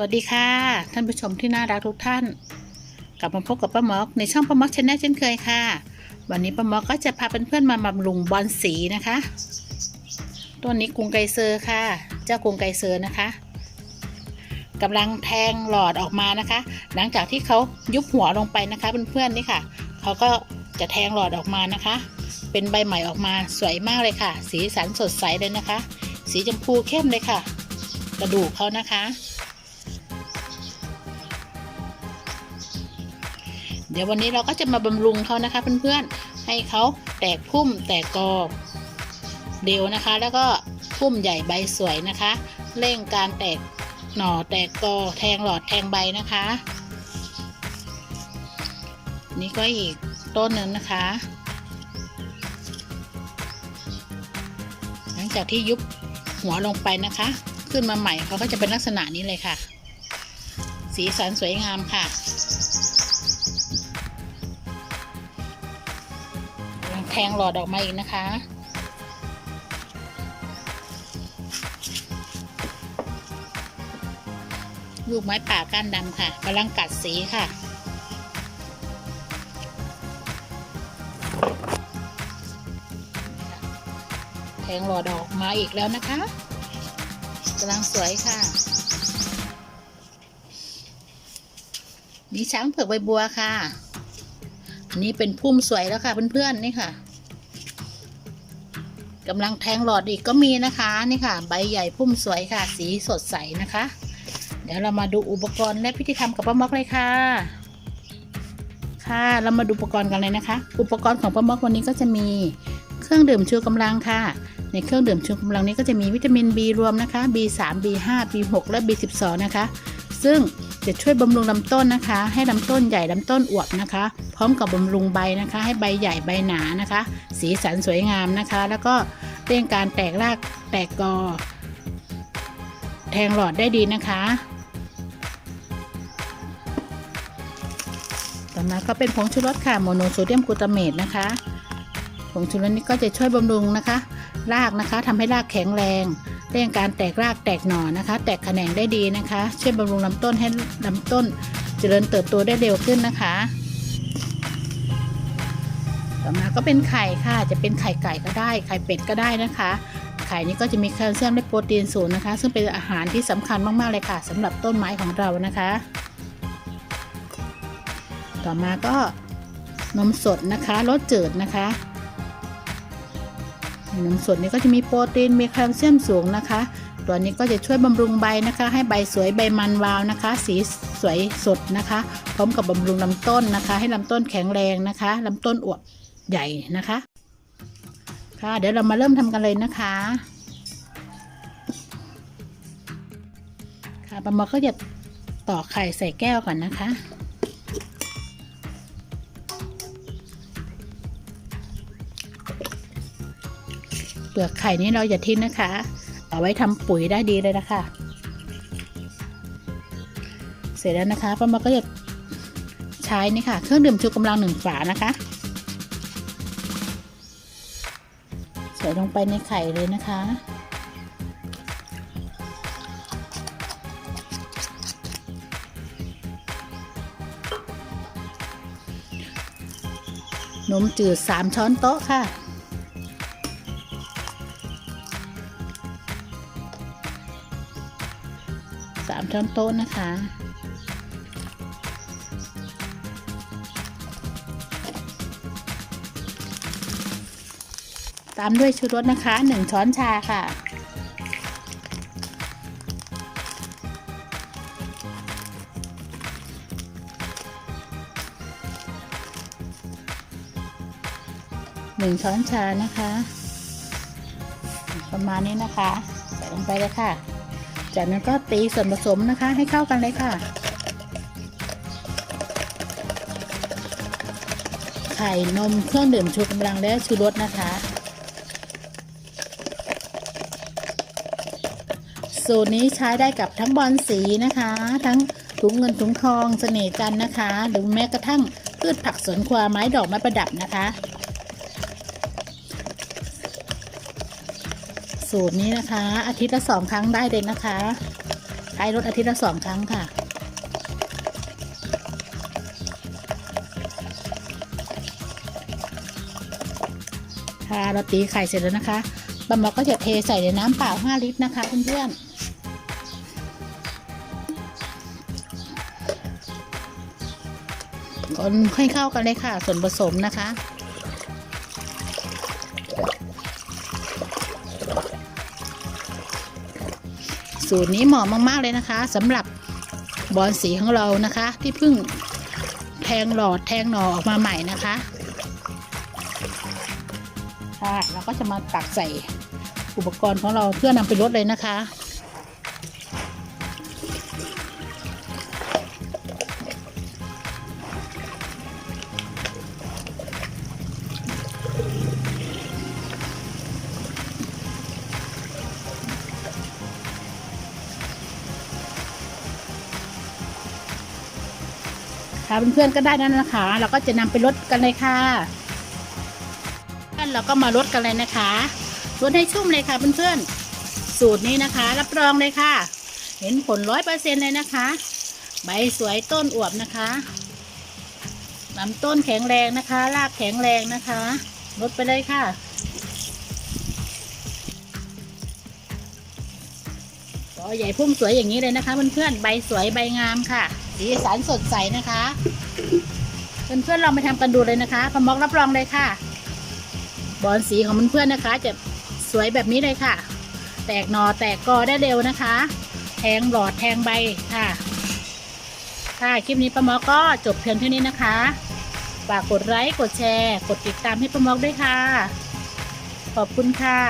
วัสดีค่ะ ท่านผู้ชมที่น่ารักทุกท่าน กลับมาพบกับป้ามอกในช่องป้ามอกชแนลเช่นเคยค่ะ วันนี้ป้ามอกก็จะพาเพื่อนๆมาบำรุงบอลสีนะคะตัวนี้กุงไกเซอร์ค่ะ เจ้ากุงไกเซอร์นะคะกำลังแทงหลอดออกมานะคะ หลังจากที่เขายุบหัวลงไปนะคะเพื่อนๆนี่ค่ะเขาก็จะแทงหลอดออกมานะคะ เป็นใบใหม่ออกมาสวยมากเลยค่ะ สีสันสดใสเลยนะคะ สีชมพูเข้มเลยค่ะ กระดูกเขานะคะ ดี๋ยววันนี้เราก็จะมาบำรุงเขานะคะเพื่อนๆ ให้เขาแตกพุ่มแตกกอเร็วนะคะ แล้วก็พุ่มใหญ่ใบสวยนะคะ เร่งการแตกหน่อแตกกอแทงหลอดแทงใบนะคะ นี่ก็อีกต้นหนึ่งนะคะ หลังจากที่ยุบหัวลงไปนะคะ ขึ้นมาใหม่เขาก็จะเป็นลักษณะนี้เลยค่ะ สีสันสวยงามค่ะ ทงหลอดออกมาอีกนะคะ ลูกไม้ป่าก้านดำค่ะกำลังกัดสีค่ะ แทงหลอดออกมาอีกแล้วนะคะกำลังสวยค่ะนี่ช้างเผือกใบบัวค่ะ อันนี้เป็นพุ่มสวยแล้วค่ะเพื่อนๆนี่ค่ะ กำลังแทงหลอดอีกก็มีนะคะนี่ค่ะ ใบใหญ่พุ่มสวยค่ะ สีสดใสนะคะ เดี๋ยวเรามาดูอุปกรณ์และพิธีกรรมกับป้าม็อกเลยค่ะ ค่ะเรามาดูอุปกรณ์กันเลยนะคะ อุปกรณ์ของป้าม็อกวันนี้ก็จะมีเครื่องดื่มชูกำลังค่ะ ในเครื่องดื่มชูกำลังนี้ก็จะมีวิตามิน B รวมนะคะ B3 B5 B6 และ B12 นะคะ ซึ่ง จะช่วยบำรุงลำต้นนะคะ ให้ลำต้นใหญ่ลำต้นอวบนะคะ พร้อมกับบำรุงใบนะคะ ให้ใบใหญ่ใบหนานะคะ สีสันสวยงามนะคะ แล้วก็เร่งการแตกรากแตกกอ แทงหลอดได้ดีนะคะต่อมาก็เป็นผงชูรสค่ะโมโนโซเดียมกลูตาเมตนะคะผงชูรสนี้ก็จะช่วยบำรุงนะคะ รากนะคะทำให้รากแข็งแรง เร่งการแตกรากแตกหน่อนะคะ แตกแขนงได้ดีนะคะ ช่วยบำรุงลำต้นให้ลำต้นเจริญเติบโตได้เร็วขึ้นนะคะ ต่อมาก็เป็นไข่ค่ะ จะเป็นไข่ไก่ก็ได้ ไข่เป็ดก็ได้นะคะ ไข่นี้ก็จะมีแคลเซียมและโปรตีนสูงนะคะ ซึ่งเป็นอาหารที่สำคัญมากๆเลยค่ะสำหรับต้นไม้ของเรานะคะ ต่อมาก็นมสดนะคะรสจืดนะคะ นมสดนี้ก็จะมีโปรตีนมีแคลเซียมสูงนะคะ ตัวนี้ก็จะช่วยบำรุงใบนะคะ ให้ใบสวยใบมันวาวนะคะ สีสวยสดนะคะ พร้อมกับบำรุงลำต้นนะคะ ให้ลำต้นแข็งแรงนะคะลำต้นอวบใหญ่นะคะ ค่ะเดี๋ยวเรามาเริ่มทำกันเลยนะคะค่ะปามาก็จะต่อกไข่ใส่แก้วก่อนนะคะ ปลือกไข่นี้เราอย่าทิ้งนะคะ เอาไว้ทำปุ๋ยได้ดีเลยนะคะ เสร็จแล้วนะคะป้ามาก็จะใช้นี่ค่ะ เครื่องดื่มชูกำลังหนึ่งฝานะคะ ใส่ลงไปในไข่เลยนะคะนมจืด 3 ช้อนโต๊ะค่ะ สามช้อนโต๊ะนะคะ ตามด้วยชูรสนะคะหนึ่งช้อนชาค่ะหนึ่งช้อนชานะคะ ประมาณนี้นะคะ ใส่ลงไปเลยค่ะ จากนั้นก็ตีส่วนผสมนะคะให้เข้ากันเลยค่ะ ไข่นมเครื่องดื่มชูกำลังและชูรสนะคะ สูตรนี้ใช้ได้กับทั้งบอลสีนะคะ ทั้งถุงเงินถุงทองเสน่ห์จันนะคะ หรือแม้กระทั่งพืชผักสวนครัวไม้ดอกไม้ประดับนะคะ สูตรนี้นะคะ อาทิตย์ละสองครั้งได้เลยนะคะใช้รถอาทิตย์ละสองครั้งค่ะ ค่ะเราตีไข่เสร็จแล้วนะคะบะหมอกก็จะเทใส่ในน้ำเปล่า 5 ลิตรนะคะเพื่อนๆคนให้เข้ากันเลยค่ะ ส่วนผสมนะคะ สูตรนี้เหมาะมากๆเลยนะคะสำหรับบอนสีของเรานะคะ ที่เพิ่งแทงหลอดแทงหนอออกมาใหม่นะคะค่ะเราก็จะมาตักใส่อุปกรณ์ของเราเพื่อนำไปลดเลยนะคะ ค่ะเพื่อนๆก็ได้แล้วนะคะเราก็จะนำไปลดกันเลยค่ะเราก็มาลดกันเลยนะคะลดให้ชุ่มเลยค่ะเพื่อนๆสูตรนี้นะคะ รับรองเลยค่ะ เห็นผลร้อยเปอร์เซ็นเลยนะคะ ใบสวยต้นอวบนะคะลำต้นแข็งแรงนะคะ รากแข็งแรงนะคะลดไปเลยค่ะก็ใหญ่พุ่มสวยอย่างนี้เลยนะคะเพื่อนๆใบสวยใบงามค่ะ สีสันสดใสนะคะเพื่อนๆลองไปทำกันดูเลยนะคะพมอกรับรองเลยค่ะ บอลสีของเพื่อนๆนะคะ จะสวยแบบนี้เลยค่ะ แตกหนอแตกกอได้เร็วนะคะ แทงหลอดแทงใบค่ะค่ะคลิปนี้ป้าหมอกก็จบเพียงเท่านี้นะคะฝากกดไลค์กดแชร์ กดติดตามให้ป้าหมอกด้วยค่ะ ขอบคุณค่ะ